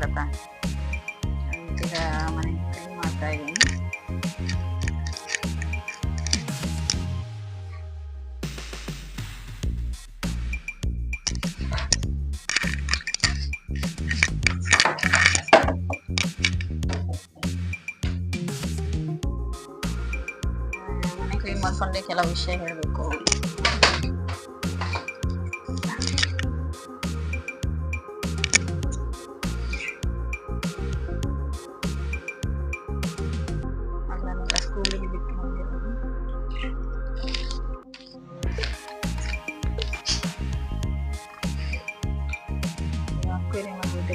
ಚಾನಲ್ಗೆ ಸ್ವಾಗತ ಈಗ ಮನೆ ಕ್ಲೀನ್ ಮಾಡ್ತಾ ಇದ್ದೀನಿ ಮನೆ ಕ್ಲೀನ್ ಮಾಡ್ಕೊಂಡೆ ಕೆಲವು ವಿಷಯ ಹೇಳಬೇಕು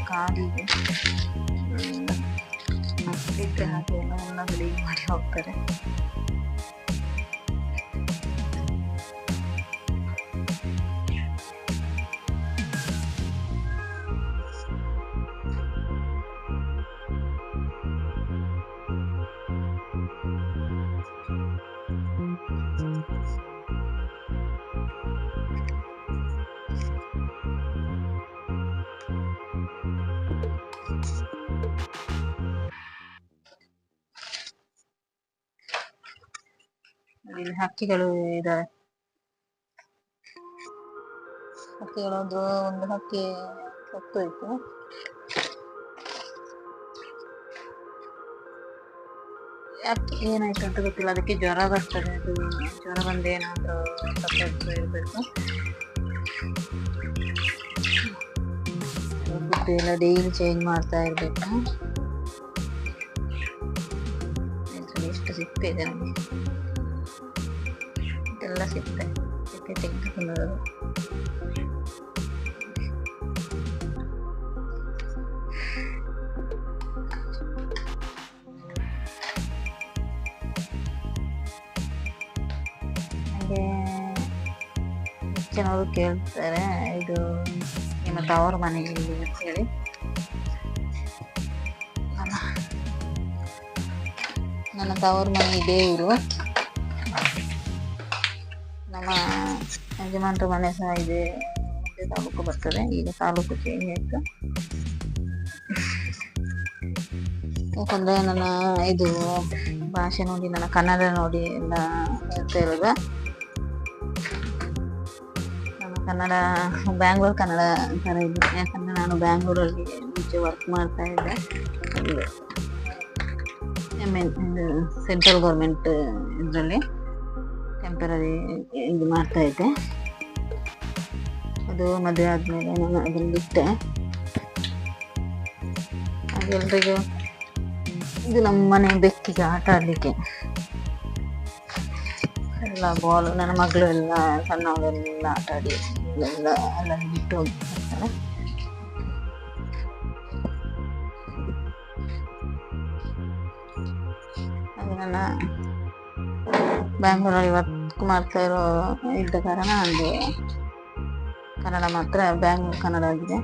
ಅಕ್ವೇರಿಯಂ ಆಗಿದ್ದೆ ಕಾಡಿಗೆ ಮಕ್ಕಳಿದ್ರೆ ಹಾಗೆ ಎಲ್ಲ ಎಲ್ಲ ಕ್ಲೀನ್ ಮಾಡಿ ಹೋಗ್ತಾರೆ ಹಕ್ಕಿಗಳು ಇದಾವೆ. ಹಕ್ಕಿಗಳು ಒಂದು ಹಕ್ಕಿ ಸತ್ತೋಯ್ತು ಯಾಕೆ ಏನಾಯ್ತು ಅಂತ ಗೊತ್ತಿಲ್ಲ. ಅದಕ್ಕೆ ಜ್ವರ ಬರ್ತದೆ. ಅದು ಜ್ವರ ಬಂದು ಏನಾದರೂ ಸತ್ತೋಗ್ತಾ ಇರಬೇಕು ಎಲ್ಲ ಡೈಲಿ ಚೇಂಜ್ ಮಾಡ್ತಾ ಇರಬೇಕು. ಎಷ್ಟು ಸಿಕ್ಕಿದೆ ನಮಗೆ ಇದೆಲ್ಲ ಸಿಪ್ಪೆ ಸಿಪ್ಪೆ ತೆಗೆದುಕೊಂಡು ಹಾಗೆ ಹೆಚ್ಚಿನವರು ಕೇಳ್ತಾರೆ ಇದು ನಿಮ್ಮ ತವರು ಮನೆ ಎಲ್ಲಿ ಅಂತ ಹೇಳಿ ನನ್ನ ನನ್ನ ತವರು ಮನೆ ಇದೇ ಊರು ನಮ್ಮ ಯಜಮಾನ್ರ ಮನೆ ಸಹ ಇದೆ. ತಾಲೂಕು ಬರ್ತದೆ. ಈಗ ತಾಲೂಕು ಚೇಂಜ್ ಆಯ್ತು. ಯಾಕಂದ್ರೆ ನನ್ನ ಇದು ಭಾಷೆ ನೋಡಿ, ನನ್ನ ಕನ್ನಡ ನೋಡಿ ಎಲ್ಲ ಹೇಳ್ತಾ ನಮ್ಮ ಕನ್ನಡ ಬ್ಯಾಂಗ್ಳೂರ್ ಕನ್ನಡ ಥರ ಇದೆ ಯಾಕಂದ್ರೆ ನಾನು ಬ್ಯಾಂಗ್ಳೂರಲ್ಲಿ ಮುಂಚೆ ವರ್ಕ್ ಮಾಡ್ತಾ ಇದ್ದೆ. ಸೆಂಟ್ರಲ್ ಗೌರ್ಮೆಂಟ್ ಇದರಲ್ಲಿ. ಟೆಂಪರರಿ ಇದು ಮಾಡ್ತಾ ಇದ್ದೆ. ಅದು ಮದುವೆ ಆದಮೇಲೆ ನಾನು ಅದನ್ನು ಬಿಟ್ಟೆ. ಎಲ್ರಿಗೂ ಇದು ನಮ್ಮ ಮನೆ ಬೆಕ್ಕಿಗೆ ಆಟ ಆಡಲಿಕ್ಕೆ. ಎಲ್ಲ ಬಾಲ್ ನನ್ನ ಮಗಳು ಎಲ್ಲ, ಸಣ್ಣವರೆಲ್ಲ ಆಟ ಆಡಿ ಎಲ್ಲ ಎಲ್ಲ ಬಿಟ್ಟು ಹೋಗ್ತಾರೆ ಅದು ನನ್ನ ಬ್ಯಾಂಗ್ಳೂರಲ್ಲಿ ವರ್ಕ್ ಮಾಡ್ತಾ ಇರೋ ಇದ್ದ ಕಾರಣ ನನಗೆ ಕನ್ನಡ ಮಾತ್ರ, ಬ್ಯಾಂಗ್ಳೂರ್ ಕನ್ನಡ ಆಗಿದೆ.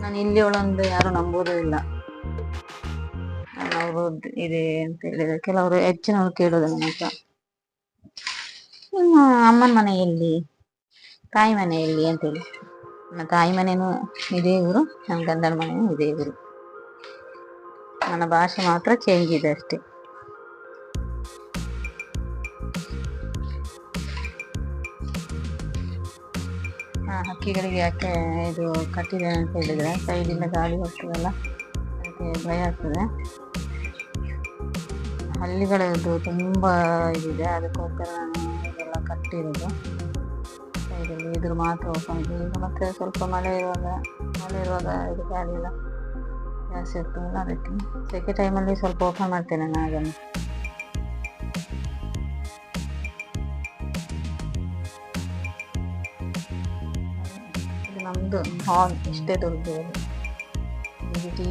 ನಾನು ಇಲ್ಲಿ ಒಳಂದ್ರೆ ಯಾರು ನಂಬೋದೂ ಇಲ್ಲ. ಅವರು ಇದೆ ಅಂತ ಹೇಳಿದ್ರೆ ಕೆಲವರು ಹೆಚ್ಚಿನವರು ಕೇಳೋದು ನನ್ನ ನಿಮ್ಮ ಅಮ್ಮನ ಮನೆಯಲ್ಲಿ ತಾಯಿ ಮನೆಯಲ್ಲಿ ಅಂತೇಳಿ ನನ್ನ ತಾಯಿ ಮನೆಯೂ ಇದೇ ಊರು ನನ್ನ ಗಂಡನ ಮನೆಯೂ ಇದೇ ಊರು. ನನ್ನ ಭಾಷೆ ಮಾತ್ರ ಚೇಂಜ್ ಇದೆ ಅಷ್ಟೇ. ಹಕ್ಕಿಗಳಿಗೆ ಯಾಕೆ ಇದು ಕಟ್ಟಿದೆ ಅಂತ ಹೇಳಿದರೆ, ಸೈಡಿಂದ ಗಾಳಿ ಹೋಗ್ತದಲ್ಲ ಅದಕ್ಕೆ ಭಯ ಆಗ್ತದೆ. ಹಳ್ಳಿಗಳದ್ದು ತುಂಬ ಇದಿದೆ, ಅದಕ್ಕೋಸ್ಕರ ನಾನು ಇದೆಲ್ಲ ಕಟ್ಟಿರೋದು. ಸೈಡಲ್ಲಿ ಇದ್ರ ಮಾತ್ರ ಓಪನ್ ಈಗ ಮತ್ತೆ ಸ್ವಲ್ಪ ಮಳೆ ಇರುವಾಗ ಮಳೆ ಇರುವಾಗ ಇದು ಗಾಳಿ ಎಲ್ಲ ಜಾಸ್ತಿ ಆಗ್ತದಲ್ಲ, ಅದಕ್ಕೆ ಸೆಕೆ ಟೈಮಲ್ಲಿ ಸ್ವಲ್ಪ ಓಪನ್ ಮಾಡ್ತೇನೆ ನಾನು ಅದನ್ನು. ನಮ್ದು ಹಾಲ್ ಇಷ್ಟೇ ದೊಡ್ಡದು ಇದು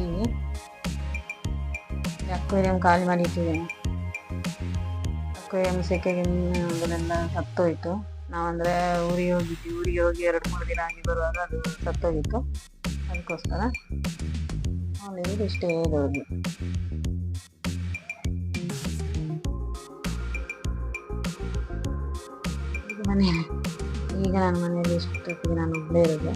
ಅಕ್ವೇರಿಯಂ ಖಾಲಿ ಮಾಡಿ ಇಟ್ಟಿದ್ದೇನೆ ಅಕ್ವೇರಿಯಂ ಸೆಕೆಗೆ ಅದನ್ನೆಲ್ಲ ಸತ್ತೋಯ್ತು. ನಾವಂದ್ರೆ ಊರಿಗೆ ಹೋಗಿದ್ವಿ. ಊರಿಗೆ ಹೋಗಿ ಎರಡು ಮೂರು ದಿನ ಆಗಿ ಬರುವಾಗ ಅದು ಸತ್ತೋಗಿತ್ತು. ಅದಕ್ಕೋಸ್ಕರ ಹಾಲಿಗೆ ಇಷ್ಟೇ ದೊಡ್ಡದು ಮನೆಯಲ್ಲಿ. ಮನೆ ಈಗ ನಾನು ಮನೆಯಲ್ಲಿ ಇಷ್ಟೊತ್ತಿಗೆ ನಾನು ಒಬ್ಬಳೇ ಇರೋದು.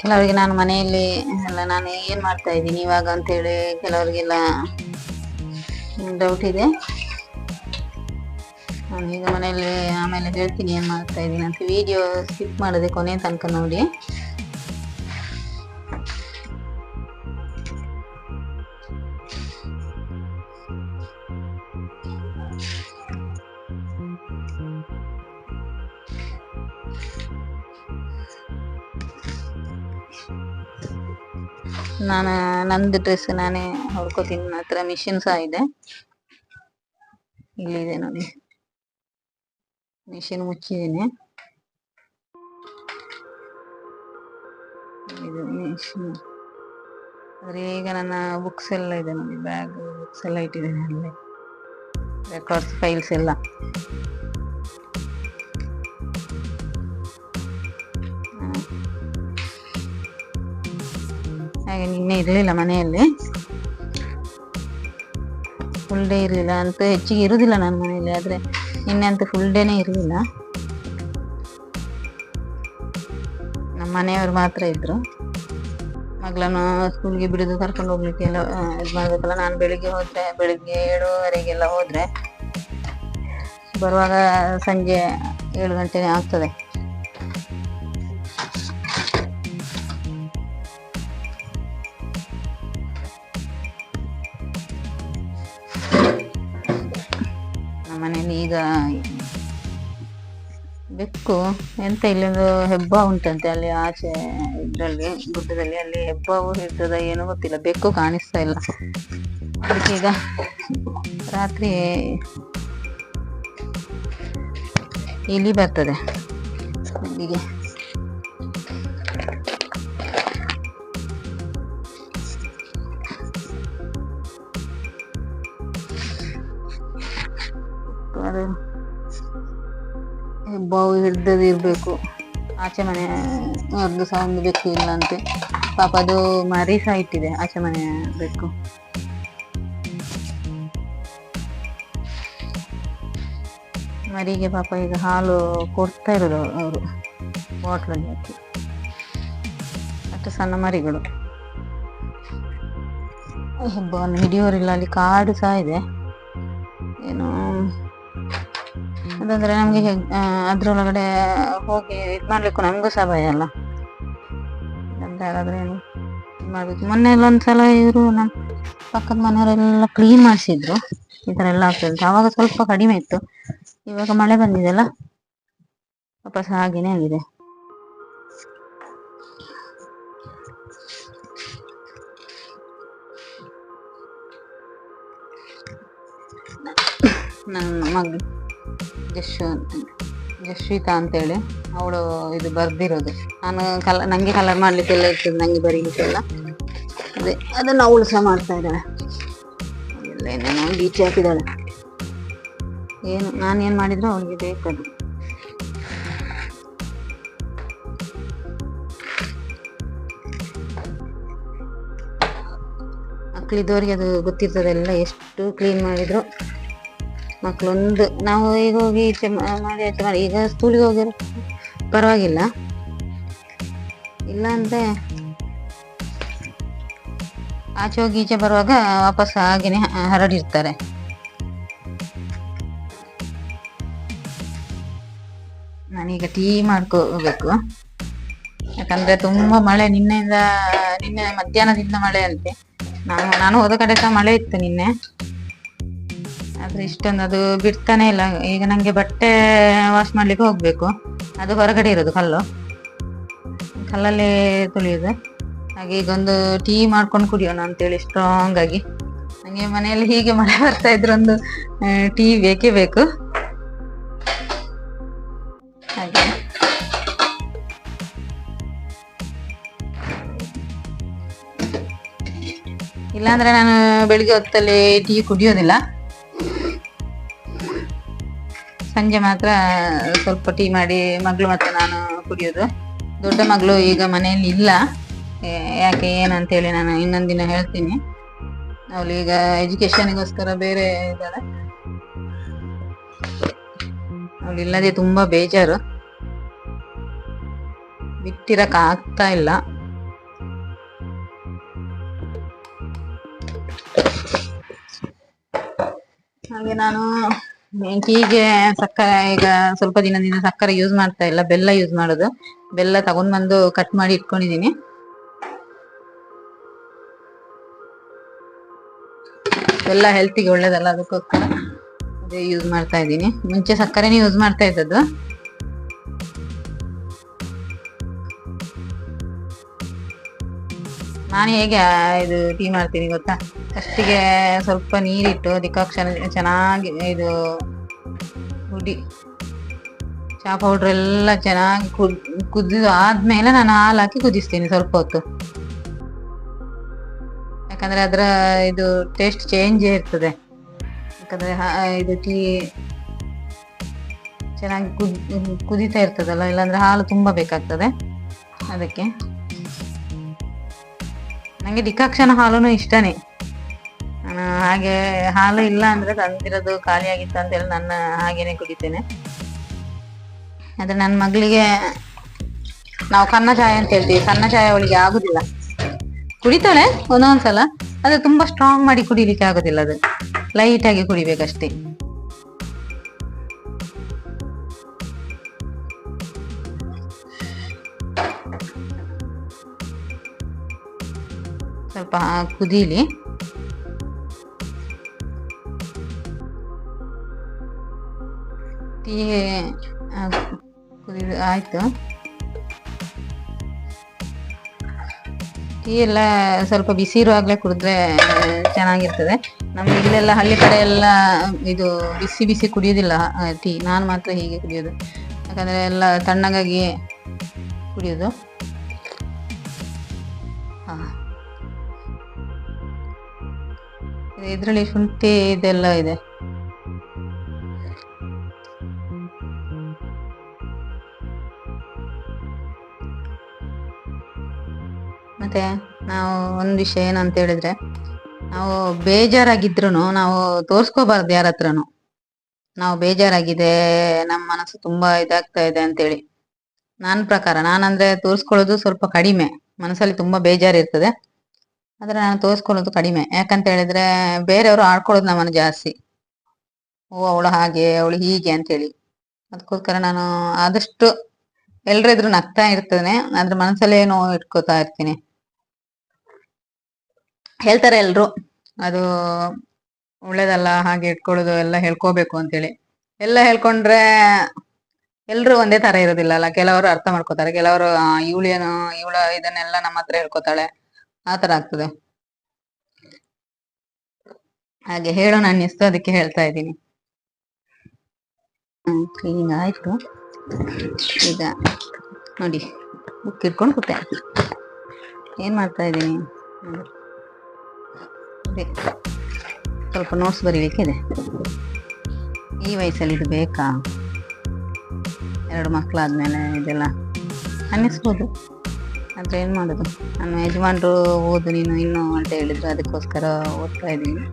ಕೆಲವರಿಗೆ ನಾನು ಮನೆಯಲ್ಲಿ ಎಲ್ಲ ನಾನು ಏನು ಮಾಡ್ತಾ ಇದ್ದೀನಿ ಇವಾಗ ಅಂತೇಳಿ ಕೆಲವರಿಗೆಲ್ಲ ಡೌಟ್ ಇದೆ. ನಾನು ಈಗ ಮನೆಯಲ್ಲಿ ಆಮೇಲೆ ಹೇಳ್ತೀನಿ ಏನು ಮಾಡ್ತಾ ಇದ್ದೀನಿ ಅಂತ. ವಿಡಿಯೋ ಸ್ಕಿಪ್ ಮಾಡದೆ ಕೊನೆ ತನಕ ನೋಡಿ. ನಾನು, ನಂದು ಡ್ರೆಸ್ ನಾನೇ ಹೊಡ್ಕೋತೀನಿ ನನ್ನ ಹತ್ರ ಮಿಷಿನ್ ಸಹ ಇದೆ. ಇಲ್ಲಿದೆ ನೋಡಿ. ಮಿಷಿನ್ ಮುಚ್ಚಿದ್ದೀನಿ ಇದು ಮಿಷಿನ್ ಆದ್ರೆ ಈಗ ನನ್ನ ಬುಕ್ಸ್ ಎಲ್ಲ ಇದೆ ನೋಡಿ ಬ್ಯಾಗ್ ಬುಕ್ಸ್ ಎಲ್ಲ ಇಟ್ಟಿದ್ದೇನೆ ಅಲ್ಲಿ ರೆಕಾರ್ಡ್ಸ್ ಫೈಲ್ಸ್ ಎಲ್ಲ. ಹಾಗೆ ನಿನ್ನೆ ಇರಲಿಲ್ಲ ಮನೆಯಲ್ಲಿ. ಫುಲ್ ಡೇ ಇರಲಿಲ್ಲ ಅಂತ ಹೆಚ್ಚಿಗೆ ಇರುವುದಿಲ್ಲ ನನ್ನ ಮನೆಯಲ್ಲಿ, ಆದರೆ ನಿನ್ನೆ ಅಂತೂ ಫುಲ್ ಡೇನೇ ಇರಲಿಲ್ಲ. ನಮ್ಮ ಮನೆಯವರು ಮಾತ್ರ ಇದ್ರು. ಮಗಳನ್ನು ಸ್ಕೂಲ್ಗೆ ಬಿಡುದು ಕರ್ಕೊಂಡು ಹೋಗ್ಲಿಕ್ಕೆ ಎಲ್ಲ ಇದು ಮಾಡ್ಬೇಕಲ್ಲ, ನಾನು ಬೆಳಿಗ್ಗೆ ಹೋದ್ರೆ, ಬೆಳಿಗ್ಗೆ ಏಳುವರೆಗೆಲ್ಲ ಹೋದ್ರೆ, ಬರುವಾಗ ಸಂಜೆ ಏಳು ಗಂಟೆನೇ ಆಗ್ತದೆ. ಮನೆಯಲ್ಲಿ ಈಗ ಬೆಕ್ಕು ಎಂತ ಇಲ್ಲೊಂದು ಹೆಬ್ಬ ಉಂಟಂತೆ, ಅಲ್ಲಿ ಆಚೆ ಇದರಲ್ಲಿ, ಗುಡ್ಡದಲ್ಲಿ, ಅಲ್ಲಿ ಹೆಬ್ಬವು ಇರ್ತದ ಏನೋ ಗೊತ್ತಿಲ್ಲ, ಬೆಕ್ಕು ಕಾಣಿಸ್ತಾ ಇಲ್ಲ. ಅದಕ್ಕೆ ಈಗ ರಾತ್ರಿ ಇಲಿ ಬರ್ತದೆ ಇಲ್ಲಿಗೆ ಹೆಬ್ಬಾವು ಹಿಡ್ದದ್ದು ಇರಬೇಕು. ಆಚೆ ಮನೆ ಅವ್ರದ್ದು ಸಹ ಒಂದು ಬೆಕ್ಕು ಇಲ್ಲ ಅಂತೆ ಪಾಪ ಅದು ಮರಿ ಸಹ ಇಟ್ಟಿದೆ, ಆಚೆ ಮನೆ ಬೆಕ್ಕು. ಮರಿಗೆ ಪಾಪ ಈಗ ಹಾಲು ಕೊಡ್ತಾ ಇರೋದು ಅವರು ಬಾಟ್ಲಲ್ಲಿ ಹಾಕಿ. ಅಷ್ಟು ಸಣ್ಣ ಮರಿಗಳು. ಹೆಬ್ಬವನ್ನು ಹಿಡಿಯೋರಿಲ್ಲ, ಅಲ್ಲಿ ಕಾಡು ಸಹ ಇದೆ. ಅದಂದ್ರೆ ನಮ್ಗೆ ಅದ್ರೊಳಗಡೆ ಹೋಗಿ ಇದು ಮಾಡ್ಲಿಕ್ಕೂ ನಮಗೂ ಸಹ ಭಯ ಅಲ್ಲ ಹಾಗಾದ್ರೆ ಮಾಡ್ಬೇಕು. ಮೊನ್ನೆ ಎಲ್ಲ ಒಂದ್ಸಲ ಇವರು ನಮ್ಮ ಪಕ್ಕದ ಮನೆಯವರೆಲ್ಲ ಕ್ಲೀನ್ ಮಾಡಿಸಿದ್ರು. ಈ ಥರ ಎಲ್ಲ ಆಗ್ತದೆ. ಆವಾಗ ಸ್ವಲ್ಪ ಕಡಿಮೆ ಇತ್ತು. ಇವಾಗ ಮಳೆ ಬಂದಿದೆಲ್ಲ ವಾಪಸ್ ಹಾಗೇನೆ ಆಗಿದೆ. ನನ್ನ ಮಗಳು. ಜಶ್ವ ಯಶ್ವಿತಾ ಅಂತೇಳಿ. ಅವಳು ಇದು ಬರ್ದಿರೋದು. ನಾನು ಕಲ ನನಗೆ ಕಲರ್ ಮಾಡಲಿಕ್ಕೆಲ್ಲ ಇರ್ತದೆ ನನಗೆ ಬರೀಲಿಕ್ಕೆಲ್ಲ. ಅದೇ, ಅದನ್ನು ಅವಳು ಸಹ ಮಾಡ್ತಾ ಇದ್ದಾಳೆ. ಎಲ್ಲ ಏನೇನೋ ಗೀಚಿ ಹಾಕಿದ್ದಾಳೆ. ಏನು, ನಾನು ಏನು ಮಾಡಿದ್ರು ಅವಳಿಗೆ ಬೇಕದು ಮಕ್ಕಳಿದ್ದವ್ರಿಗೆ ಅದು ಗೊತ್ತಿರ್ತದೆ ಎಲ್ಲ ಎಷ್ಟು ಕ್ಲೀನ್ ಮಾಡಿದ್ರು. ಮಕ್ಕಳೊಂದು ನಾವು ಈಗ ಹೋಗಿ ಈಚೆ ಮಾಡಿ ಆಯ್ತು ಮಾಡಿ, ಈಗ ಸ್ಕೂಲಿಗೆ ಹೋಗಿರೋ ಪರವಾಗಿಲ್ಲ. ಇಲ್ಲ ಅಂದ್ರೆ ಆಚೆ ಹೋಗಿ ಈಚೆ ಬರುವಾಗ ವಾಪಸ್ ಹಾಗೇನೆ ಹ- ಹರಡಿರ್ತಾರೆ. ನಾನೀಗ ಟೀ ಮಾಡ್ಕೋಬೇಕು. ಯಾಕಂದ್ರೆ ತುಂಬಾ ಮಳೆ, ನಿನ್ನೆಯಿಂದ, ನಿನ್ನೆ ಮಧ್ಯಾಹ್ನದಿಂದ ಮಳೆ ಅಂತೆ. ನಾನು ನಾನು ಹೋದ ಕಡೆ ಸಹ ಮಳೆ ಇತ್ತು ನಿನ್ನೆ. ಇಷ್ಟೊಂದು ಅದು ಬಿಡ್ತಾನೆ ಇಲ್ಲ. ಈಗ ನಂಗೆ ಬಟ್ಟೆ ವಾಶ್ ಮಾಡ್ಲಿಕ್ಕೆ ಹೋಗ್ಬೇಕು. ಅದು ಹೊರಗಡೆ ಇರೋದು ಕಲ್ಲು. ಕಲ್ಲಲ್ಲೇ ತುಳಿಯೋದು. ಹಾಗೆ ಈಗ ಒಂದು ಟೀ ಮಾಡ್ಕೊಂಡು ಕುಡಿಯೋಣ ಅಂತೇಳಿ ಸ್ಟ್ರಾಂಗ್ ಆಗಿ. ನಂಗೆ ಮನೆಯಲ್ಲಿ ಹೀಗೆ ಮಳೆ ಬರ್ತಾ ಇದ್ರೆ ಒಂದು ಟೀ ಬೇಕೇ ಬೇಕು. ಹಾಗೆ. ಇಲ್ಲಾಂದ್ರೆ ನಾನು ಬೆಳಿಗ್ಗೆ ಹೊತ್ತಲ್ಲಿ ಟೀ ಕುಡಿಯೋದಿಲ್ಲ. ಸಂಜೆ ಮಾತ್ರ ಸ್ವಲ್ಪ ಟೀ ಮಾಡಿ ಮಗಳು ಮತ್ತು ನಾನು ಕುಡಿಯೋದು. ದೊಡ್ಡ ಮಗಳು ಈಗ ಮನೆಯಲ್ಲಿ ಇಲ್ಲ. ಯಾಕೆ ಏನಂತೇಳಿ ನಾನು ಇನ್ನೊಂದು ದಿನ ಹೇಳ್ತೀನಿ. ಅವಳು ಈಗ ಎಜುಕೇಷನ್ಗೋಸ್ಕರ ಬೇರೆ ಇದ್ದಾಳೆ. ಅವಳು ಇಲ್ಲದೆ ತುಂಬಾ ಬೇಜಾರು. ಬಿಟ್ಟಿರಕ್ ಆಗ್ತಾ ಇಲ್ಲ. ಹಾಗೆ ನಾನು ಟೀಗೆ ಸಕ್ಕರೆ ಈಗ ಸ್ವಲ್ಪ ದಿನದಿಂದ ಸಕ್ಕರೆ ಯೂಸ್ ಮಾಡ್ತಾ ಇಲ್ಲ, ಬೆಲ್ಲ ಯೂಸ್ ಮಾಡೋದು. ಬೆಲ್ಲ ತಗೊಂಡ್ ಬಂದು ಕಟ್ ಮಾಡಿ ಇಟ್ಕೊಂಡಿದೀನಿ. ಬೆಲ್ಲ ಹೆಲ್ತಿಗೆ ಒಳ್ಳೇದಲ್ಲ, ಅದಕ್ಕೋಸ್ಕರ ಅದೇ ಯೂಸ್ ಮಾಡ್ತಾ ಇದ್ದೀನಿ. ಮುಂಚೆ ಸಕ್ಕರೆನೇ ಯೂಸ್ ಮಾಡ್ತಾ ಇದ್ದದ್ದು. ನಾನು ಹೇಗೆ ಇದು ಟೀ ಮಾಡ್ತೀನಿ ಗೊತ್ತಾ? ಫಸ್ಟಿಗೆ ಸ್ವಲ್ಪ ನೀರಿಟ್ಟು ಡಿಕಾಕ್ಷನ್ ಚೆನ್ನಾಗಿ ಇದು ಹುಡಿ, ಚಹಾ ಪೌಡ್ರ್ ಎಲ್ಲ ಚೆನ್ನಾಗಿ ಕುದ್, ಕುದಿದು ಆದ್ಮೇಲೆ ನಾನು ಹಾಲು ಹಾಕಿ ಕುದಿಸ್ತೀನಿ ಸ್ವಲ್ಪ ಹೊತ್ತು. ಯಾಕಂದ್ರೆ ಅದರ ಇದು ಟೇಸ್ಟ್ ಚೇಂಜ್ ಇರ್ತದೆ. ಯಾಕಂದ್ರೆ ಇದು ಟೀ ಚೆನ್ನಾಗಿ ಕುದ್, ಕುದೀತಾ ಇರ್ತದಲ್ಲ, ಇಲ್ಲಾಂದ್ರೆ ಹಾಲು ತುಂಬ ಬೇಕಾಗ್ತದೆ. ಅದಕ್ಕೆ. ನಂಗೆ ಡಿಕಾಕ್ಷನ ಹಾಲುನು ಇಷ್ಟನೇ. ಹಾಗೆ ಹಾಲು ಇಲ್ಲ ಅಂದ್ರೆ ತಂದಿರೋದು ಆಗಿತ್ತು ಅಂತೇಳಿ ನನ್ನ ಹಾಗೇನೆ ಕುಡಿತೇನೆ. ಆದ್ರೆ ನನ್ನ ಮಗಳಿಗೆ ನಾವು ಕನ್ನ ಚಾಯ ಅಂತ ಹೇಳ್ತೀವಿ. ಸಣ್ಣ ಚಾಯ ಅವಳಿಗೆ ಆಗುದಿಲ್ಲ. ಕುಡಿತಾಳೆ ಒಂದೊಂದ್ಸಲ. ಅದು ತುಂಬಾ ಸ್ಟ್ರಾಂಗ್ ಮಾಡಿ ಕುಡಿಲಿಕ್ಕೆ ಆಗುದಿಲ್ಲ ಅದು. ಲೈಟ್ ಆಗಿ ಕುಡಿಬೇಕಷ್ಟೇ. ಸ್ವಲ್ಪ ಕುದೀಲಿ. ಟೀ ಕುದಿ ಆಯಿತು. ಟೀ ಎಲ್ಲ ಸ್ವಲ್ಪ ಬಿಸಿ ಇರುವಾಗಲೇ ಕುಡಿದ್ರೆ ಚೆನ್ನಾಗಿರ್ತದೆ. ನಮ್ಮ ಇಲ್ಲೆಲ್ಲ ಹಳ್ಳಿ ಕಡೆ ಎಲ್ಲ ಇದು ಬಿಸಿ ಬಿಸಿ ಕುಡಿಯೋದಿಲ್ಲ ಟೀ. ನಾನು ಮಾತ್ರ ಹೀಗೆ ಕುಡಿಯೋದು. ಯಾಕಂದರೆ ಎಲ್ಲ ತಣ್ಣಗಾಗಿ ಕುಡಿಯೋದು. ಹಾಂ. ಇದರಲ್ಲಿ ಶುಂಠಿ ಇದೆಲ್ಲ ಇದೆ. ಮತ್ತೆ ನಾವು ಒಂದ್ ವಿಷಯ ಏನಂತ ಹೇಳಿದ್ರೆ, ನಾವು ಬೇಜಾರಾಗಿದ್ರು ನಾವು ತೋರ್ಸ್ಕೋಬಾರ್ದು ಯಾರ ಹತ್ರನು ನಾವು ಬೇಜಾರಾಗಿದೆ ನಮ್ಮ ಮನಸ್ಸು ತುಂಬಾ ಇದಾಗ್ತಾ ಇದೆ ಅಂತೇಳಿ. ನನ್ನ ಪ್ರಕಾರ, ನಾನಂದ್ರೆ ತೋರ್ಸ್ಕೊಳ್ಳೋದು ಸ್ವಲ್ಪ ಕಡಿಮೆ. ಮನಸ್ಸಲ್ಲಿ ತುಂಬಾ ಬೇಜಾರಿರ್ತದೆ. ಆದ್ರೆ ನಾನು ತೋರಿಸ್ಕೊಳ್ಳೋದು ಕಡಿಮೆ. ಯಾಕಂತ ಹೇಳಿದ್ರೆ, ಬೇರೆಯವರು ಆಡ್ಕೊಳ್ಳೋದು ನಮ್ಮನ್ನು ಜಾಸ್ತಿ. ಓ, ಅವಳು ಹಾಗೆ, ಅವಳು ಹೀಗೆ ಅಂತೇಳಿ. ಅದಕ್ಕೋಸ್ಕರ ನಾನು ಆದಷ್ಟು ಎಲ್ರಿದ್ರು ನಗ್ತಾ ಇರ್ತೇನೆ. ಅದ್ರ ಮನಸ್ಸಲ್ಲೇ ನೋವು ಇಟ್ಕೋತಾ ಇರ್ತೀನಿ. ಹೇಳ್ತಾರೆ ಎಲ್ರು, ಅದು ಒಳ್ಳೇದಲ್ಲ, ಹಾಗೆ ಇಟ್ಕೊಳ್ಳೋದು ಎಲ್ಲ ಹೇಳ್ಕೋಬೇಕು ಅಂತೇಳಿ. ಎಲ್ಲ ಹೇಳ್ಕೊಂಡ್ರೆ ಎಲ್ರು ಒಂದೇ ತರ ಇರೋದಿಲ್ಲ ಅಲ್ಲ, ಕೆಲವರು ಅರ್ಥ ಮಾಡ್ಕೋತಾರೆ, ಕೆಲವರು ಇವಳೇನು ಇವಳ ಇದನ್ನೆಲ್ಲ ನಮ್ಮ ಹತ್ರ ಹೇಳ್ಕೊತಾಳೆ, ಆ ತರ ಆಗ್ತದೆ. ಹಾಗೆ ಹೇಳೋಣ ಅನ್ನಿಸ್ತು ಅದಕ್ಕೆ ಹೇಳ್ತಾ ಇದ್ದೀನಿ. ಕ್ಲೀನಿಂಗ್ ಆಯ್ತು. ಈಗ ನೋಡಿ ಬುಕ್ ಇಟ್ಕೊಂಡು ಕೂತೆ. ಏನ್ ಮಾಡ್ತಾ ಇದ್ದೀನಿ? ಅದೇ ಸ್ವಲ್ಪ ನೋಟ್ಸ್ ಬರೀಲಿಕ್ಕೆ ಇದೆ ಈ ವಯಸ್ಸಲ್ಲಿ ಇದು ಬೇಕಾ? ಎರಡು ಮಕ್ಕಳಾದ್ಮೇಲೆ ಇದೆಲ್ಲ ಅನ್ನಿಸ್ಬೋದು. ಆದರೆ ಏನು ಮಾಡೋದು? ನನ್ನ ಯಜಮಾನರು ಓದು ನೀನು ಇನ್ನು ಅಂತ ಹೇಳಿದ್ರು, ಅದಕ್ಕೋಸ್ಕರ ಓದ್ತಾ ಇದ್ದೀನಿ.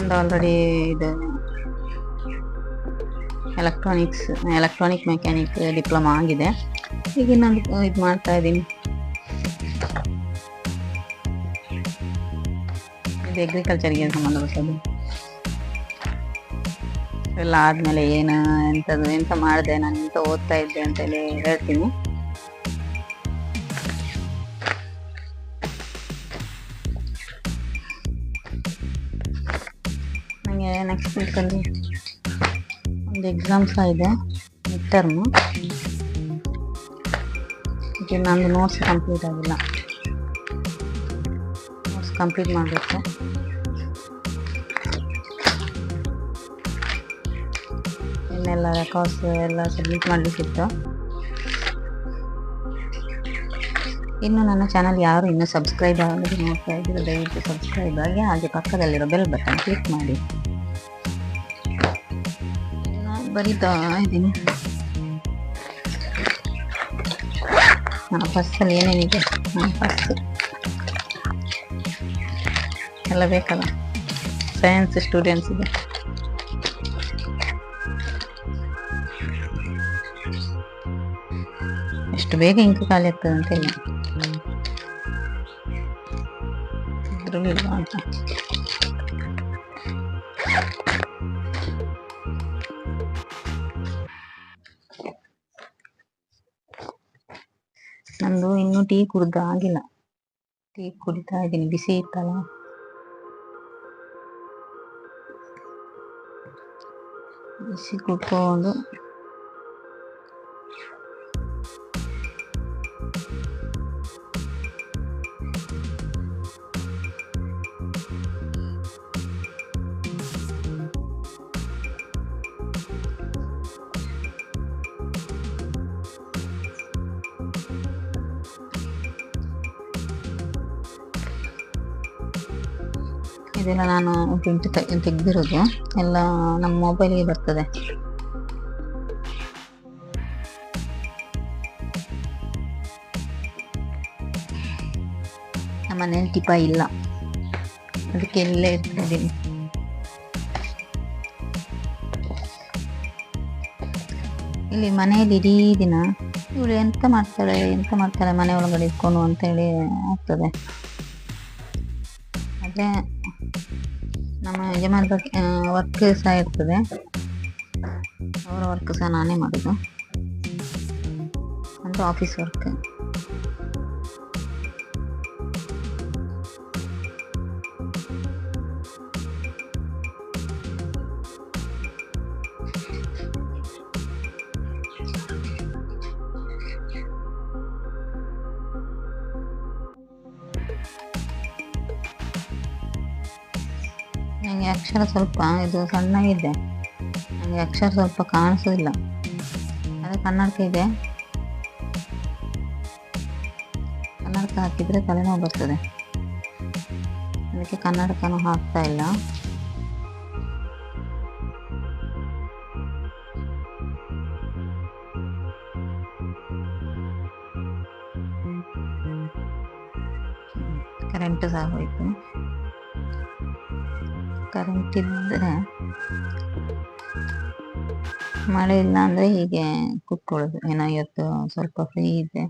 ಒಂದು ಆಲ್ರೆಡಿ ಇದು ಎಲೆಕ್ಟ್ರಾನಿಕ್ಸ್ ಎಲೆಕ್ಟ್ರಾನಿಕ್ ಮೆಕ್ಯಾನಿಕ್ ಡಿಪ್ಲೊಮಾ ಆಗಿದೆ. ಈಗ ಇನ್ನೊಂದು ಇದು ಮಾಡ್ತಾ ಇದ್ದೀನಿ. ಇದು ಅಗ್ರಿಕಲ್ಚರ್ಗೆ ಸಂಬಂಧಪಟ್ಟದ್ದು. ಎಲ್ಲ ಆದಮೇಲೆ ಏನು ಎಂಥದ್ದು ಎಂತ ಮಾಡಿದೆ, ನಾನು ಎಂತ ಓದ್ತಾ ಇದ್ದೆ ಅಂತೇಳಿ ಹೇಳ್ತೀನಿ. ನನಗೆ ನೆಕ್ಸ್ಟ್ ವೀಕಲ್ಲಿ ಒಂದು ಎಕ್ಸಾಮ್ ಇದೆ ಮಿಡ್ ಟರ್ಮು ಇದು ನಂದು ನೋಟ್ಸ್ ಕಂಪ್ಲೀಟ್ ಆಗಿಲ್ಲ. ನೋಟ್ಸ್ ಕಂಪ್ಲೀಟ್ ಮಾಡಬೇಕು. ಇನ್ನೆಲ್ಲ ರೆಕಾರ್ಡ್ಸ್ ಎಲ್ಲ ಸಬ್ಮಿಟ್ ಮಾಡಲಿಕ್ಕಿತ್ತು. ಇನ್ನು ನನ್ನ ಚಾನಲ್ ಯಾರು ಇನ್ನೂ ಸಬ್ಸ್ಕ್ರೈಬ್ ಆಗಿ ನೋಡ್ತಾ ಇದ್ದೀರೋ ದಯವಿಟ್ಟು ಸಬ್ಸ್ಕ್ರೈಬ್ ಆಗಿ, ಹಾಗೆ ಪಕ್ಕದಲ್ಲಿರೋ ಬೆಲ್ ಬಟನ್ ಕ್ಲಿಕ್ ಮಾಡಿ. ಬರೀತಾ ಇದ್ದೀನಿ. ನನ್ನ ಫಸ್ಟಲ್ಲಿ ಏನೇನಿದೆ? ನನ್ನ ಫಸ್ಟ್ ಎಲ್ಲ ಬೇಕಲ್ಲ? ಸೈನ್ಸ್ ಸ್ಟೂಡೆಂಟ್ಸ್ ಇದೆ. ಎಷ್ಟು ಬೇಗ ಇಂಕು ಖಾಲಿ ಆಗ್ತದೆ ಅಂತ ಇಲ್ವಾ ಅಂತ. ನಂದು ಇನ್ನೂ ಟೀ ಕುಡ್ದು ಆಗಿಲ್ಲ. ಟೀ ಕುಡಿತಾ ಇದ್ದೀನಿ ಬಿಸಿ ಇತ್ತಲ್ಲ. ಬಿಸಿ ಕುಡ್ಕೊಂಡು ಇದೆಲ್ಲ ನಾನು ಪ್ರಿಂಟ್ ತೆಗೆದಿರೋದು. ಎಲ್ಲ ನಮ್ಮ ಮೊಬೈಲ್ಗೆ ಬರ್ತದೆ. ನಮ್ಮ ಮನೇಲಿ ಟಿಪ ಇಲ್ಲ. ಅದಕ್ಕೆ ಇಲ್ಲೇ ಇರ್ತಿದ್ದೀನಿ. ಇಲ್ಲಿ ಮನೆಯಲ್ಲಿ ಇಡೀ ದಿನ ಇವಳು ಎಂತ ಮಾಡ್ತಾಳೆ ಎಂತ ಮಾಡ್ತಾಳೆ ಮನೆ ಒಳಗಡೆ ಇಟ್ಕೊಂಡು ಅಂತೇಳಿ ಆಗ್ತದೆ. ಆದರೆ ನಮ್ಮ ಯಜಮಾನ ವರ್ಕ್ ಸಹ ಇರ್ತದೆ. ಅವರ ವರ್ಕ್ ಸಹ ನಾನೇ ಮಾಡೋದು. ಅಂದರೆ ಆಫೀಸ್ ವರ್ಕ್ ಅಕ್ಷರ ಸ್ವಲ್ಪ, ಇದು ಸಣ್ಣಗಿದೆ ನನಗೆ ಅಕ್ಷರ ಸ್ವಲ್ಪ ಕಾಣಿಸೋದಿಲ್ಲ. ಅದೇ ಕನ್ನಡಕ ಇದೆ. ಕನ್ನಡಕ ಹಾಕಿದರೆ ತಲೆನೋವು ಬರ್ತದೆ. ಅದಕ್ಕೆ ಕನ್ನಡಕನೂ ಹಾಕ್ತಾ ಇಲ್ಲ. ಕರೆಂಟ್ ಸಹ ಹೋಯ್ತು ಕರೆಂಟ್ ಇದ್ದರೆ ಮಳೆ ಇಲ್ಲ ಅಂದರೆ ಹೀಗೆ ಕುತ್ಕೊಳ್ಳೋದು. ಏನೋ ಇವತ್ತು ಸ್ವಲ್ಪ ಫ್ರೀ ಇದೆ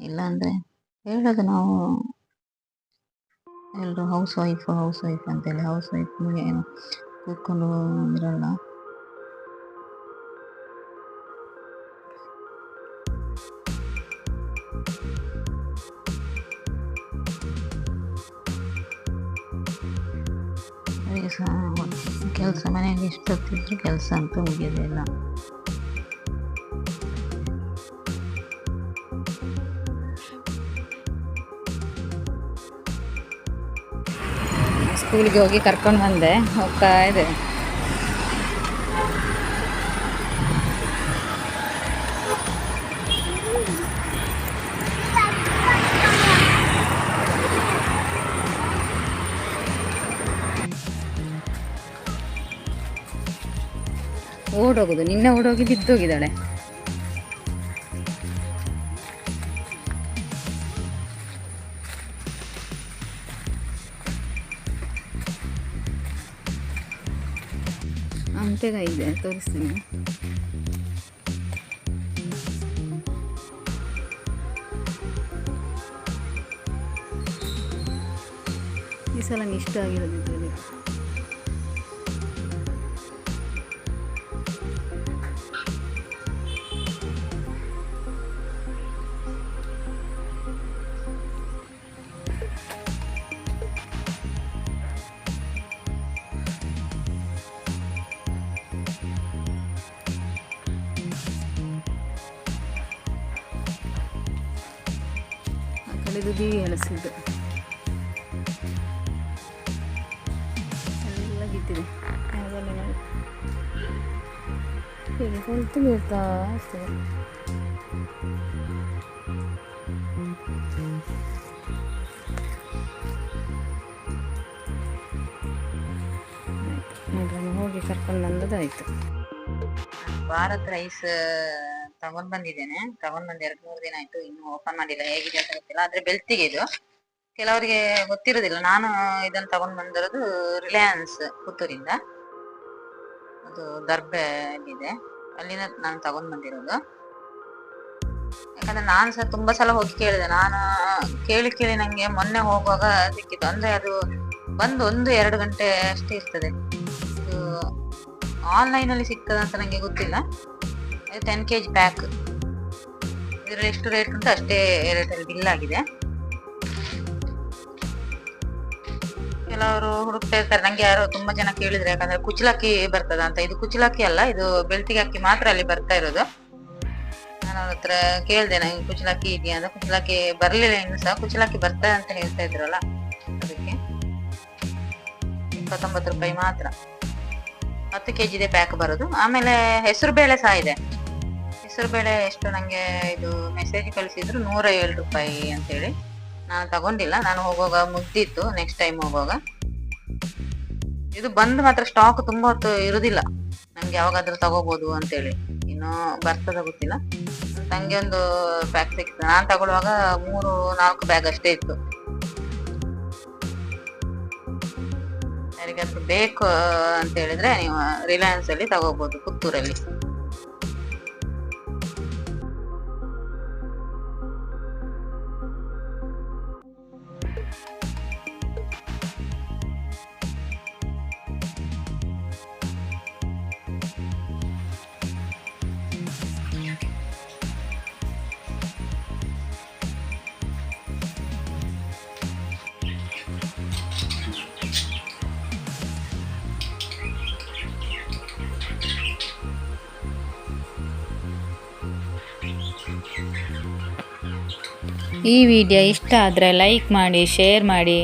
ಇಲ್ಲ ಅಂದರೆ ಹೇಳೋದು ನಾವು ಎಲ್ಲರೂ ಹೌಸ್ ವೈಫ್ ಹೌಸ್ ವೈಫ್ ಅಂತೇಳಿ. ಹೌಸ್ ವೈಫ್ ಏನು ಕೂತ್ಕೊಂಡು ಇರಲ್ಲ. ಸಹ ಕೆಲಸ ಮನೆಯಲ್ಲಿ ಎಷ್ಟೊತ್ತಿದ್ರು ಕೆಲಸ ಅಂತೂ ಮುಗಿಯೋದಿಲ್ಲ. ಸ್ಕೂಲಿಗೆ ಹೋಗಿ ಕರ್ಕೊಂಡು ಬಂದೆ. ಹೋಗ್ತಾ ಇದೆ. ಓಡೋಗುದು. ನಿನ್ನೆ ಓಡೋಗಿ ಬಿದ್ದೋಗಿದ್ದಾಳೆ. ಅಂತೆಗ ಇದೆ ತೋರಿಸ್ತೀನಿ. ಈ ಸಲ ಇಷ್ಟ ಆಗಿರೋದು ಬಿವಿ ಹಲಸಿದ್ದು ಎಲ್ಲ ಬಿದ್ದಿದೆ ಹೀಗೆ ಕುಳಿತು ಬೀಳ್ತಾ ಇರ್ತದೆ. ಹೋಗಿ ಕರ್ಕೊಂಡು ಬಂದದಾಯ್ತು ಭಾರತ್ ರೈಸ್ ತಗೊಂಡ್ ಬಂದಿದ್ದೇನೆ. ತಗೊಂಡ್ ಬಂದ್ ಎರಡ್ ಮೂರ್ ದಿನ ಆಯ್ತು, ಇನ್ನು ಓಪನ್ ಮಾಡಿಲ್ಲ. ಹೇಗಿದೆ ಅಂತ ಗೊತ್ತಿಲ್ಲ. ಆದ್ರೆ ಬೆಳ್ತಿಗೆ ಇದು. ಕೆಲವರಿಗೆ ಗೊತ್ತಿರೋದಿಲ್ಲ. ನಾನು ಇದನ್ನ ತಗೊಂಡ್ ಬಂದಿರೋದು ರಿಲಯನ್ಸ್ ಪುತ್ತೂರಿಂದ. ಅದು ದರ್ಬೆ ಇದೆ ಅಲ್ಲಿನ ನಾನು ತಗೊಂಡ್ ಬಂದಿರೋದು. ಯಾಕಂದ್ರೆ ನಾನು ಸಹ ತುಂಬಾ ಸಲ ಹೋಗಿ ಕೇಳಿದೆ. ನಾನು ಕೇಳಿ ಕೇಳಿ ನಂಗೆ ಮೊನ್ನೆ ಹೋಗುವಾಗ ಸಿಕ್ಕಿತ್ತು. ಅಂದ್ರೆ ಅದು ಬಂದು ಒಂದು ಎರಡು ಗಂಟೆ ಅಷ್ಟೇ ಇರ್ತದೆ. ಇದು ಆನ್ಲೈನ್ ಅಲ್ಲಿ ಸಿಗ್ತದ ಅಂತ ನಂಗೆ ಗೊತ್ತಿಲ್ಲ. ಟೆನ್ ಕೆ ಜಿ ಪ್ಯಾಕ್ ಇದರಲ್ಲಿ ಎಷ್ಟು ರೇಟ್ ಉಂಟು ಅಷ್ಟೇ ರೇಟಲ್ಲಿ ಬಿಲ್ ಆಗಿದೆ. ಕೆಲವರು ಹುಡುಕ್ತಾ ಇರ್ತಾರೆ. ನಂಗೆ ಯಾರೋ ತುಂಬಾ ಜನ ಕೇಳಿದ್ರೆ, ಯಾಕಂದ್ರೆ ಕುಚಲಕ್ಕಿ ಬರ್ತದ ಅಂತ. ಇದು ಕುಚಲಕ್ಕಿ ಅಲ್ಲ, ಇದು ಬೆಳ್ತಿಗೆ ಅಕ್ಕಿ ಮಾತ್ರ ಅಲ್ಲಿ ಬರ್ತಾ ಇರೋದು. ನಾನು ಅವ್ರ ಹತ್ರ ಕೇಳಿದೆ, ನಂಗೆ ಕುಚಲಕ್ಕಿ ಇದೆಯಾ? ಅಂತ ಕುಚಲಕ್ಕಿ ಬರ್ಲಿಲ್ಲ ಇನ್ನು ಸಹ. ಕುಚಲಕ್ಕಿ ಬರ್ತದೆ ಅಂತ ಹೇಳ್ತಾ ಇದ್ರಲ್ಲ, ಅದಕ್ಕೆ ಇಪ್ಪತ್ತೊಂಬತ್ತು ರೂಪಾಯಿ ಮಾತ್ರ. ಹತ್ತು ಕೆ ಜಿದೆ ಪ್ಯಾಕ್ ಬರೋದು. ಆಮೇಲೆ ಹೆಸರು ಬೇಳೆ ಸಹ ಇದೆ. ಹೆಸರು ಬೇಳೆ ಎಷ್ಟು? ನಂಗೆ ಇದು ಮೆಸೇಜ್ ಕಳಿಸಿದ್ರು ನೂರ ಏಳು ರೂಪಾಯಿ ಅಂತೇಳಿ. ನಾನು ತಗೊಂಡಿಲ್ಲ, ನಾನು ಹೋಗುವಾಗ ಮುಗ್ದಿತ್ತು ನೆಕ್ಸ್ಟ್ ಟೈಮ್ ಹೋಗುವಾಗ. ಇದು ಬಂದು ಮಾತ್ರ ಸ್ಟಾಕ್ ತುಂಬಾ ಹೊತ್ತು ಇರುದಿಲ್ಲ. ನಂಗೆ ಯಾವಾಗಾದ್ರೂ ತಗೋಬಹುದು ಅಂತೇಳಿ. ಇನ್ನು ಬರ್ತದ ಗೊತ್ತಿಲ್ಲ. ನಂಗೆ ಒಂದು ಪ್ಯಾಕ್ ಸಿಕ್ತು. ನಾನು ತಗೊಳ್ಳುವಾಗ ಮೂರು, ನಾಲ್ಕು ಬ್ಯಾಗ್ ಅಷ್ಟೇ ಇತ್ತು. ಯಾರಿಗಾದ್ರೂ ಬೇಕು ಅಂತ ಹೇಳಿದ್ರೆ ನೀವು ರಿಲಯನ್ಸ್ ಅಲ್ಲಿ ತಗೋಬಹುದು ಪುತ್ತೂರಲ್ಲಿ. ಈ ವಿಡಿಯೋ ಇಷ್ಟ ಆದರೆ ಲೈಕ್ ಮಾಡಿ ಶೇರ್ ಮಾಡಿ.